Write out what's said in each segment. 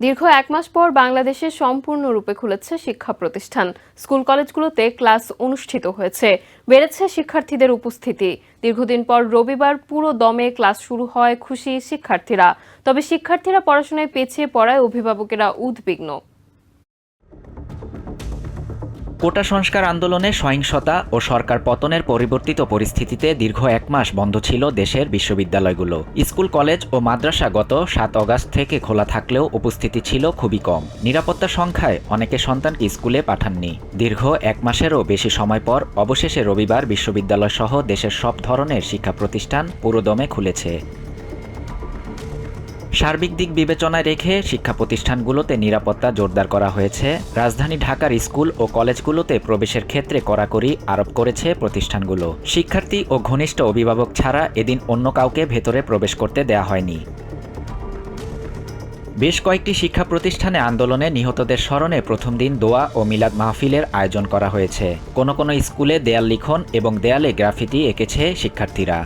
দীর্ঘ এক মাস পর বাংলাদেশে সম্পূর্ণরূপে খুলেছে শিক্ষা প্রতিষ্ঠান। স্কুল কলেজগুলোতে ক্লাস অনুষ্ঠিত হয়েছে। বেড়েছে শিক্ষার্থীদের উপস্থিতি। দীর্ঘদিন পর রবিবার পুরো দমে ক্লাস শুরু হয় খুশি শিক্ষার্থীরা। তবে শিক্ষার্থীরা পড়াশোনায় পেছিয়ে পড়ায় অভিভাবকেরা উদ্বিগ্ন। কোটা সংস্কার আন্দোলনে সহিংসতা ও সরকার পতনের পরিবর্তিত পরিস্থিতিতে দীর্ঘ এক মাস বন্ধ ছিল দেশের বিশ্ববিদ্যালয়গুলো। স্কুল, কলেজ ও মাদ্রাসা গত সাত অগাস্ট থেকে খোলা থাকলেও উপস্থিতি ছিল খুবই কম। নিরাপত্তা সংখ্যায় অনেকে সন্তানকে স্কুলে পাঠাননি। দীর্ঘ এক মাসেরও বেশি সময় পর অবশেষে রবিবার বিশ্ববিদ্যালয় সহ দেশের সব ধরনের শিক্ষা প্রতিষ্ঠান পুরোদমে খুলেছে। সার্বিক দিক বিবেচনায় রেখে শিক্ষা প্রতিষ্ঠানগুলোতে নিরাপত্তা জোরদার করা হয়েছে। রাজধানী ঢাকার স্কুল ও কলেজগুলোতে প্রবেশের ক্ষেত্রে কড়াকড়ি আরোপ করেছে প্রতিষ্ঠানগুলো। শিক্ষার্থী ও ঘনিষ্ঠ অভিভাবক ছাড়া এদিন অন্য কাউকে ভেতরে প্রবেশ করতে দেয়া হয়নি। বেশ কয়েকটি শিক্ষা প্রতিষ্ঠানে আন্দোলনে নিহতদের স্মরণে প্রথম দিন দোয়া ও মিলাদ মাহফিলের আয়োজন করা হয়েছে। কোনো কোনো স্কুলে দেয়াল লিখন এবং দেয়ালে গ্রাফিতি এঁকেছে শিক্ষার্থীরা।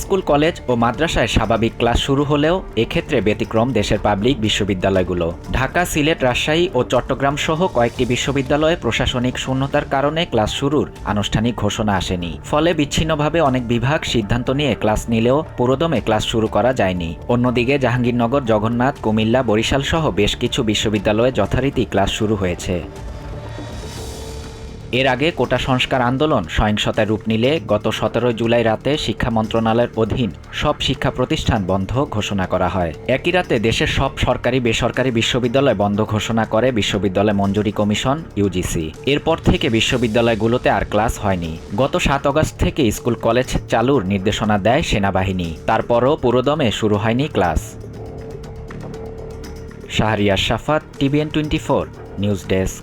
স্কুল, কলেজ ও মাদ্রাসায় স্বাভাবিক ক্লাস শুরু হলেও এক্ষেত্রে ব্যতিক্রম দেশের পাবলিক বিশ্ববিদ্যালয়গুলো। ঢাকা, সিলেট, রাজশাহী ও চট্টগ্রাম সহ কয়েকটি বিশ্ববিদ্যালয়ে প্রশাসনিক শূন্যতার কারণে ক্লাস শুরুর আনুষ্ঠানিক ঘোষণা আসেনি। ফলে বিচ্ছিন্নভাবে অনেক বিভাগ সিদ্ধান্ত নিয়ে ক্লাস নিলেও পুরোদমে ক্লাস শুরু করা যায়নি। অন্যদিকে জাহাঙ্গীরনগর, জগন্নাথ, কুমিল্লা, বরিশাল সহ বেশ কিছু বিশ্ববিদ্যালয়ে যথারীতি ক্লাস শুরু হয়েছে। এর আগে কোটা সংস্কার আন্দোলন সহিংসতায় রূপ নিলে গত সতেরো জুলাই রাতে শিক্ষা মন্ত্রণালয়ের অধীন সব শিক্ষা প্রতিষ্ঠান বন্ধ ঘোষণা করা হয়। একই রাতে দেশের সব সরকারি বেসরকারি বিশ্ববিদ্যালয় বন্ধ ঘোষণা করে বিশ্ববিদ্যালয় মঞ্জুরি কমিশন ইউজিসি এরপর থেকে বিশ্ববিদ্যালয়গুলোতে আর ক্লাস হয়নি। গত সাত আগস্ট থেকে স্কুল কলেজ চালুর নির্দেশনা দেয় সেনাবাহিনী। তারপরও পুরোদমে শুরু হয়নি class. Shahriar Shafat, TVN twenty four, news desk.